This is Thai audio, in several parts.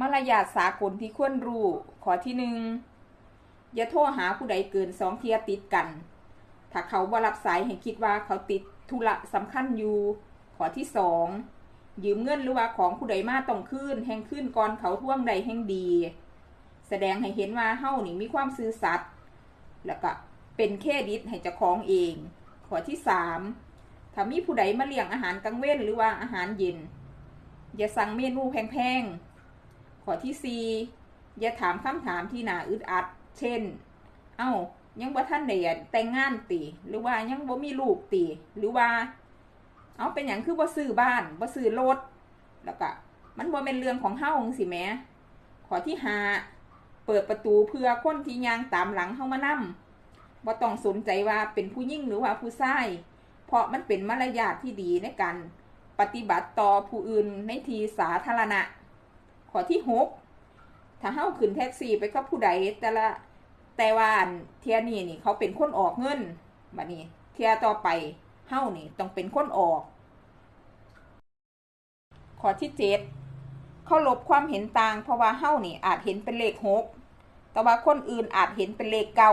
มารยาทสากลที่ควรรู้ข้อที่หนึ่งอย่าโทรหาผู้ใดเกินสองเทียติดกัน ถ้าเขาบ่รับสายให้คิดว่าเขาติดธุระสำคัญอยู่ ข้อที่สองยืมเงินหรือว่าของผู้ใดมาต้องคืนแห่งคืนก่อนเขาท่วงใดแห่งดี แสดงให้เห็นว่าเฮานี่มีความซื่อสัตย์แล้วก็เป็นเครดิตให้เจ้าของเอง ข้อที่สามถ้ามีผู้ใดมาเลี้ยงอาหารกลางเว้นหรือว่าอาหารเย็น อย่าสั่งเมนูแพงๆ ข้อที่สี่อย่าถามคำถามที่น่าอึดอัด เช่น เอ้า ยังบ่ท่านได้แต่งงานติหรือว่ายังบ่มีลูกติหรือว่า เอาเป็นอย่างคือบ่ซื้อบ้านบ่ซื้อรถ แล้วก็มันบ่เป็นเรื่องของเฮาจังสิแหมข้อที่ห้าเปิดประตูเพื่อคนที่ยางตามหลังเฮามานํบ่ต้องสนใจว่าเป็นผู้หญิงหรือว่าผู้ชาย เพราะมันเป็นมารยาทที่ดีในการปฏิบัติต่อผู้อื่นในที่สาธารณะ ข้อที่หกถ้าเฮาขึ้นแท็กซี่ไปกับผู้ใดแต่ละแต่ว่าอันเทียนี่นี่เขาเป็นคนออกเงินบัดนี้ เทียต่อไปเฮานี่ต้องเป็นคนออก ข้อที่เจ็ดเขาลบความเห็นต่าง เพราะว่าเฮานี่อาจเห็นเป็นเลขหกแต่ว่าคนอื่นอาจเห็นเป็นเลขเก้า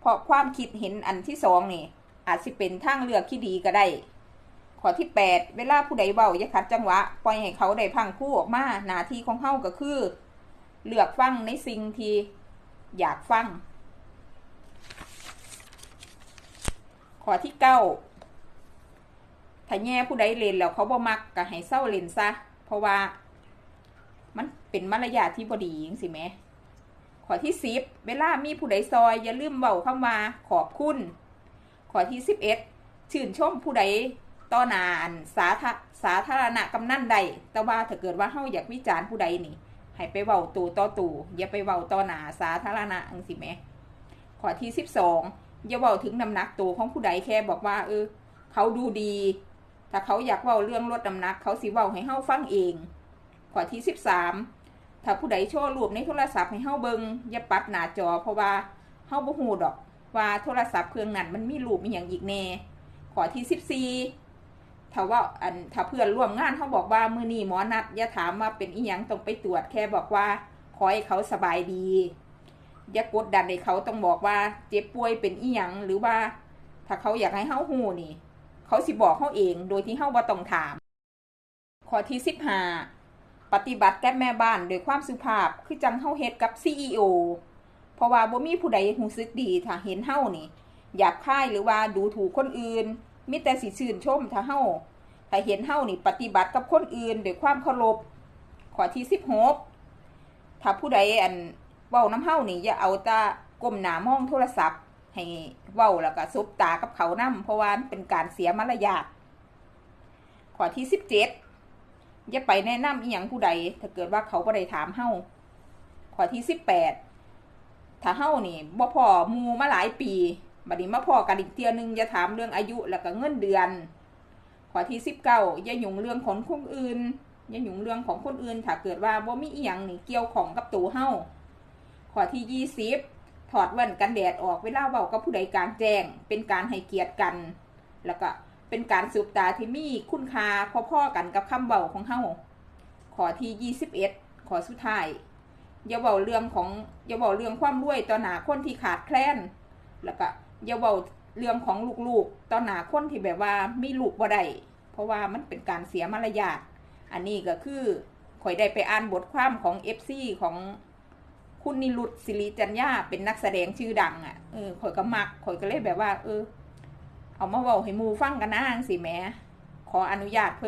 เพราะความคิดเห็นอันที่สองนี่ อาจสิเป็นทางเลือกที่ดีก็ได้ ข้อที่แปดเวลาผู้ใดเบาอย่าขัดจังหวะ ปล่อยให้เขาได้พังคู่ออกมาหน้าที่ของเฮาก็คือ เลือกฟังในสิ่งที่อยากฟัง ข้อที่เก้าถ้าแง่ผู้ใดเล่นแล้วเขาบ่มักก็ให้เศร้าเล่นซะ เพราะว่ามันเป็นมารยาทที่บ่ดีจังสิแหมข้อที่สิบเวลามีผู้ใดซอย อย่าลืมเบาเข้ามาขอบคุณ ข้อที่สิบเอ็ดชื่นชมผู้ใด ต่อหน้าอันสาธสาธารณะกำนั่นใด แต่ว่าถ้าเกิดว่าเฮาอยากวิจารณ์ผู้ใดนี่ให้ไปเว้าตูต่อตู่อย่าไปเว้าต่อหน้าสาธารณะจังสิแหมข้อที่สิบสองอย่าเว้าถึงน้ำหนักตัวของผู้ใดแค่บอกว่า เออ เขาดูดี ถ้าเขาอยากเว้าเรื่องลดน้ำหนัก เขาสิเว้าให้เฮาฟังเองข้อที่สิบสามถ้าผู้ใดโชว์รูปในโทรศัพท์ให้เฮาเบิงอย่าปัดหน้าจอ เพราะว่าเฮาบ่ฮู้ดอก ว่าโทรศัพท์เครื่องนั้นมันมีรูปมีอย่างอีกแน่ข้อที่สิบสี่ ถ้าว่าอันถ้าเพื่อนร่วมงานเขาบอกว่ามือนี้หมอนัดอย่าถามว่าเป็นอีหยังต้องไปตรวจแค่บอกว่าขอให้เขาสบายดีอย่ากดดันให้เขาต้องบอกว่าเจ็บป่วยเป็นอีหยังหรือว่า ถ้าเขาอยากให้เฮาฮู้นี่ เขาสิบอกเขาเองโดยที่เฮาบ่ต้องถาม ข้อที่สิบห้าปฏิบัติแก่แม่บ้านโดยความสุภาพคือจังเฮาเฮ็ดกับ CEO เพราะว่าบ่มีผู้ใดรู้สึกดีถ้าเห็นเฮานี่อยากค่ายหรือว่าดูถูกคนอื่น มิแต่สิชื่นชมถ้าเฮาถ้าเห็นเฮานี่ปฏิบัติกับคนอื่นด้วยความเคารพข้อที่สิบหกถ้าผู้ใดอันเว้าน้ำเฮานี่อย่าเอาตาก้มหน้ามองโทรศัพท์ ให้เว้าแล้วก็ซุบตากับเขานํเพราะว่าเป็นการเสียมารยาทข้อที่สิบเจ็ดอย่าไปแนะนำอีหยังผู้ใด ถ้าเกิดว่าเขาบ่ได้ถามเฮาข้อที่สิบแปดถ้าเฮานี่บ่พอมูมาหลายปี บัดนี้มาพอกันอีกเทียหนึงอย่าถามเรื่องอายุแล้วก็เงินเดือน ข้อที่สิบเก้าอย่าหยุ่งเรื่องของคนอื่นอย่าหยุ่งเรื่องของคนอื่น ถ้าเกิดว่าบ่มีอีหยังนี่เกี่ยวของกับตัวเฮาข้อที่ยี่สิบถอดแว่นกันแดดออกเวลาเว้ากับผู้ใดกลางแจ้ง เป็นการให้เกียรติกัน แล้วก็เป็นการสืบตาที่มีคุณค่าพ่อๆกันกับคำเว้าของเฮาข้อที่ยี่สิบเอ็ดข้อสุดท้ายอย่าเว้าเรื่องของอย่าเว้าเรื่องความรวยต่อหนาคนที่ขาดแคลนแล้วก็ อย่าเว้าเรื่องของลูกๆต่อหนาคนที่แบบว่ามีลูกบ่ได้เพราะว่ามันเป็นการเสียมารยาทอันนี้ก็คือข่อยได้ไปอ่านบทความของ FC ของคุณนิรุตศิริจัญญาเป็นนักแสดงชื่อดังอะเออข่อยก็มักข่อยก็เลยแบบว่า เออ เอามาเว้าให้มูฟังกันนะจังสิแหมขออนุญาตเพิ่น